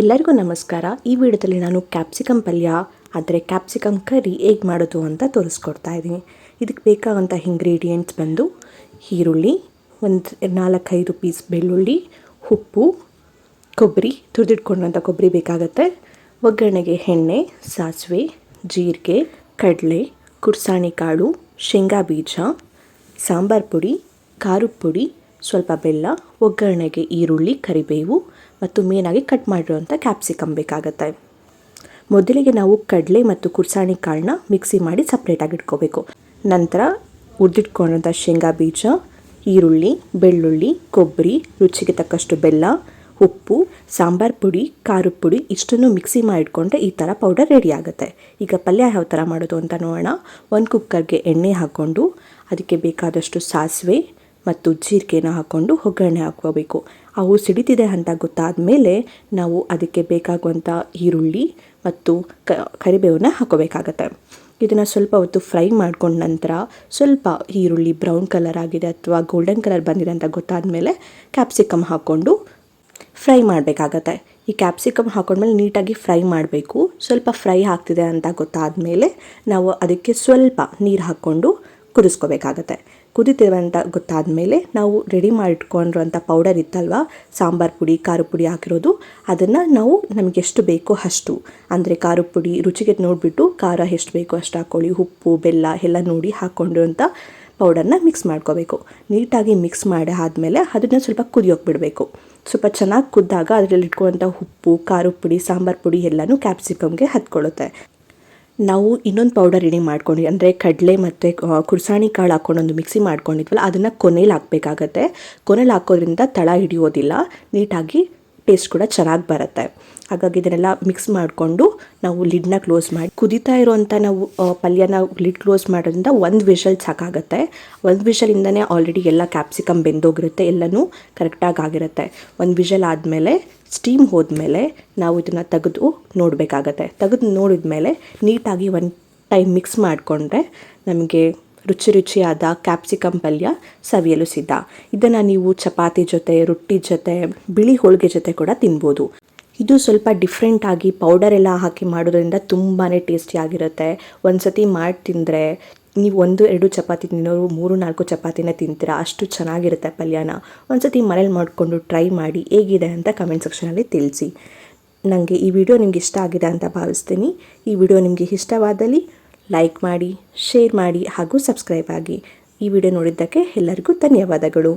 ಎಲ್ಲರಿಗೂ ನಮಸ್ಕಾರ. ಈ ವಿಡಿಯೋದಲ್ಲಿ ನಾನು ಕ್ಯಾಪ್ಸಿಕಮ್ ಪಲ್ಯ, ಆದರೆ ಕ್ಯಾಪ್ಸಿಕಮ್ ಕರಿ ಹೇಗೆ ಮಾಡೋದು ಅಂತ ತೋರಿಸ್ಕೊಡ್ತಾ ಇದ್ದೀನಿ. ಇದಕ್ಕೆ ಬೇಕಾಗಂಥ ಇಂಗ್ರೀಡಿಯೆಂಟ್ಸ್ ಬಂದು ಈರುಳ್ಳಿ, ಒಂದು ನಾಲ್ಕೈದು ಪೀಸ್ ಬೆಳ್ಳುಳ್ಳಿ, ಉಪ್ಪು, ಕೊಬ್ಬರಿ, ತುರಿದಿಟ್ಕೊಂಡಂಥ ಕೊಬ್ಬರಿ ಬೇಕಾಗತ್ತೆ. ಒಗ್ಗರಣೆಗೆ ಎಣ್ಣೆ, ಸಾಸಿವೆ, ಜೀರಿಗೆ, ಕಡಲೆ, ಕುರ್ಸಾಣಿ ಕಾಳು, ಶೇಂಗಾ ಬೀಜ, ಸಾಂಬಾರ್ ಪುಡಿ, ಖಾರದ ಪುಡಿ, ಸ್ವಲ್ಪ ಬೆಲ್ಲ ಒಗ್ಗರಣೆಗೆ ಈರುಳ್ಳಿ, ಕರಿಬೇವು ಮತ್ತು ಮೇನಾಗಿ ಕಟ್ ಮಾಡಿರುವಂಥ ಕ್ಯಾಪ್ಸಿಕಮ್ ಬೇಕಾಗುತ್ತೆ. ಮೊದಲಿಗೆ ನಾವು ಕಡಲೆ ಮತ್ತು ಕುರ್ಸಾಣಿ ಕಾಳನ್ನ ಮಿಕ್ಸಿ ಮಾಡಿ ಸಪ್ರೇಟಾಗಿ ಇಟ್ಕೋಬೇಕು. ನಂತರ ಹುರಿದಿಟ್ಕೊಂಡಂಥ ಶೇಂಗಾ ಬೀಜ, ಈರುಳ್ಳಿ, ಬೆಳ್ಳುಳ್ಳಿ, ಕೊಬ್ಬರಿ, ರುಚಿಗೆ ತಕ್ಕಷ್ಟು ಬೆಲ್ಲ, ಉಪ್ಪು, ಸಾಂಬಾರ್ ಪುಡಿ, ಖಾರದ ಪುಡಿ ಇಷ್ಟನ್ನು ಮಿಕ್ಸಿ ಮಾಡಿಟ್ಕೊಂಡ್ರೆ ಈ ಥರ ಪೌಡರ್ ರೆಡಿ ಆಗುತ್ತೆ. ಈಗ ಪಲ್ಯ ಯಾವ ಥರ ಮಾಡೋದು ಅಂತ ನೋಡೋಣ. ಒಂದು ಕುಕ್ಕರ್ಗೆ ಎಣ್ಣೆ ಹಾಕ್ಕೊಂಡು ಅದಕ್ಕೆ ಬೇಕಾದಷ್ಟು ಸಾಸಿವೆ ಮತ್ತು ಜೀರಿಗೆನ ಹಾಕ್ಕೊಂಡು ಒಗ್ಗರಣೆ ಹಾಕ್ಕೋಬೇಕು. ಅವು ಸಿಡಿತಿದೆ ಅಂತ ಗೊತ್ತಾದ ಮೇಲೆ ನಾವು ಅದಕ್ಕೆ ಬೇಕಾಗುವಂಥ ಈರುಳ್ಳಿ ಮತ್ತು ಕ, ಕರಿಬೇವನ್ನ ಹಾಕೋಬೇಕಾಗತ್ತೆ ಇದನ್ನು ಸ್ವಲ್ಪ ಹೊತ್ತು ಫ್ರೈ ಮಾಡ್ಕೊಂಡ ನಂತರ ಸ್ವಲ್ಪ ಈರುಳ್ಳಿ ಬ್ರೌನ್ ಕಲರ್ ಆಗಿದೆ ಅಥವಾ ಗೋಲ್ಡನ್ ಕಲರ್ ಬಂದಿದೆ ಅಂತ ಗೊತ್ತಾದ ಮೇಲೆ ಕ್ಯಾಪ್ಸಿಕಮ್ ಹಾಕ್ಕೊಂಡು ಫ್ರೈ ಮಾಡಬೇಕಾಗತ್ತೆ. ಈ ಕ್ಯಾಪ್ಸಿಕಮ್ ಹಾಕೊಂಡ್ಮೇಲೆ ನೀಟಾಗಿ ಫ್ರೈ ಮಾಡಬೇಕು. ಸ್ವಲ್ಪ ಫ್ರೈ ಆಗ್ತಿದೆ ಅಂತ ಗೊತ್ತಾದ ಮೇಲೆ ನಾವು ಅದಕ್ಕೆ ಸ್ವಲ್ಪ ನೀರು ಹಾಕ್ಕೊಂಡು ಕುದಿಸ್ಕೋಬೇಕಾಗತ್ತೆ. ಕುದಿತಿವೆ ಅಂತ ಗೊತ್ತಾದ ಮೇಲೆ ನಾವು ರೆಡಿ ಮಾಡಿಟ್ಕೊಂಡಿರುವಂಥ ಪೌಡರ್ ಇತ್ತಲ್ವ? ಸಾಂಬಾರು ಪುಡಿ, ಖಾರ ಪುಡಿ ಹಾಕಿರೋದು. ಅದನ್ನು ನಾವು ನಮಗೆ ಎಷ್ಟು ಬೇಕೋ ಅಷ್ಟು. ಅಂದರೆ ಖಾರ ಪುಡಿ ರುಚಿಗೆ ನೋಡಿಬಿಟ್ಟು ಖಾರ ಎಷ್ಟು ಬೇಕೋ ಅಷ್ಟು ಹಾಕ್ಕೊಳ್ಳಿ ಉಪ್ಪು, ಬೆಲ್ಲ ಎಲ್ಲ ನೋಡಿ ಹಾಕ್ಕೊಂಡಿರುವಂಥ ಪೌಡರ್ನ ಮಿಕ್ಸ್ ಮಾಡ್ಕೋಬೇಕು. ನೀಟಾಗಿ ಮಿಕ್ಸ್ ಮಾಡಿ ಆದಮೇಲೆ ಅದನ್ನು ಸ್ವಲ್ಪ ಕುದಿಯೋಕೆ ಬಿಡಬೇಕು. ಸ್ವಲ್ಪ ಚೆನ್ನಾಗಿ ಕುದ್ದಾಗ ಅದರಲ್ಲಿ ಇಟ್ಕೊಳ್ಳುವಂಥ ಉಪ್ಪು, ಖಾರ ಪುಡಿ, ಸಾಂಬಾರು ಪುಡಿ ಎಲ್ಲನೂ ಕ್ಯಾಪ್ಸಿಕಮ್ಗೆ ಹತ್ಕೊಳ್ಳುತ್ತೆ. ನಾವು ಇನ್ನೊಂದು ಪೌಡರ್ ರೆಡಿ ಮಾಡ್ಕೊಂಡು ಅಂದರೆ ಕಡಲೆ ಮತ್ತು ಕುರ್ಸಾಣಿ ಕಾಳು ಹಾಕ್ಕೊಂಡೊಂದು ಮಿಕ್ಸಿ ಮಾಡ್ಕೊಂಡಿದ್ವಲ್ಲ, ಅದನ್ನು ಕೊನೆಯಲ್ಲಿ ಹಾಕಬೇಕಾಗತ್ತೆ. ಕೊನೆಯಲ್ಲಿ ಹಾಕೋದ್ರಿಂದ ತಳ ಹಿಡಿಯೋದಿಲ್ಲ. ನೀಟಾಗಿ ಟೇಸ್ಟ್ ಕೂಡ ಚೆನ್ನಾಗಿ ಬರುತ್ತೆ. ಹಾಗಾಗಿ ಇದನ್ನೆಲ್ಲ ಮಿಕ್ಸ್ ಮಾಡಿಕೊಂಡು ನಾವು ಲಿಡ್ನ ಕ್ಲೋಸ್ ಮಾಡಿ ಕುದಿತಾ ಇರುವಂಥ ನಾವು ಪಲ್ಯನ ಲಿಡ್ ಕ್ಲೋಸ್ ಮಾಡೋದ್ರಿಂದ ಒಂದು ವಿಷಲ್ ಸಾಕಾಗುತ್ತೆ. ಒಂದು ವಿಷಲಿಂದನೇ ಆಲ್ರೆಡಿ ಎಲ್ಲ ಕ್ಯಾಪ್ಸಿಕಮ್ ಬೆಂದೋಗಿರುತ್ತೆ, ಎಲ್ಲನೂ ಕರೆಕ್ಟಾಗಿ ಆಗಿರುತ್ತೆ. ಒಂದು ವಿಷಲ್ ಆದಮೇಲೆ ಸ್ಟೀಮ್ ಹೋದ್ಮೇಲೆ ನಾವು ಇದನ್ನು ತೆಗೆದು ನೋಡಬೇಕಾಗತ್ತೆ. ತೆಗೆದು ನೋಡಿದ ಮೇಲೆ ನೀಟಾಗಿ ಒಂದು ಟೈಮ್ ಮಿಕ್ಸ್ ಮಾಡಿಕೊಂಡ್ರೆ ನಮಗೆ ರುಚಿ ರುಚಿಯಾದ ಕ್ಯಾಪ್ಸಿಕಮ್ ಪಲ್ಯ ಸವಿಯಲು ಸಿದ್ಧ. ಇದನ್ನು ನೀವು ಚಪಾತಿ ಜೊತೆ, ರೊಟ್ಟಿ ಜೊತೆ, ಬಿಳಿ ಹೋಳಿಗೆ ಜೊತೆ ಕೂಡ ತಿನ್ಬೋದು. ಇದು ಸ್ವಲ್ಪ ಡಿಫ್ರೆಂಟ್ ಆಗಿ ಪೌಡರ್ ಎಲ್ಲ ಹಾಕಿ ಮಾಡೋದ್ರಿಂದ ತುಂಬಾ ಟೇಸ್ಟಿಯಾಗಿರುತ್ತೆ ಒಂದು ಸತಿ ಮಾಡಿ ತಿಂದರೆ, ನೀವು ಒಂದು, ಎರಡು ಚಪಾತಿ ತಿನ್ನೋರು ಮೂರು, ನಾಲ್ಕು ಚಪಾತಿನ ತಿಂತೀರಾ, ಅಷ್ಟು ಚೆನ್ನಾಗಿರುತ್ತೆ ಪಲ್ಯನ. ಒಂದು ಸತಿ ಮನೇಲಿ ಮಾಡಿಕೊಂಡು ಟ್ರೈ ಮಾಡಿ ಹೇಗಿದೆ ಅಂತ ಕಮೆಂಟ್ ಸೆಕ್ಷನಲ್ಲಿ ತಿಳಿಸಿ. ನನಗೆ ಈ ವಿಡಿಯೋ ನಿಮ್ಗೆ ಇಷ್ಟ ಆಗಿದೆ ಅಂತ ಭಾವಿಸ್ತೀನಿ. ಈ ವಿಡಿಯೋ ನಿಮಗೆ ಇಷ್ಟವಾದಲ್ಲಿ ಲೈಕ್ ಮಾಡಿ ಶೇರ್ ಮಾಡಿ ಹಾಗೂ ಸಬ್ಸ್ಕ್ರೈಬ್ ಆಗಿ ಈ ವಿಡಿಯೋ ನೋಡಿದ್ದಕ್ಕೆ ಎಲ್ಲರಿಗೂ ಧನ್ಯವಾದಗಳು.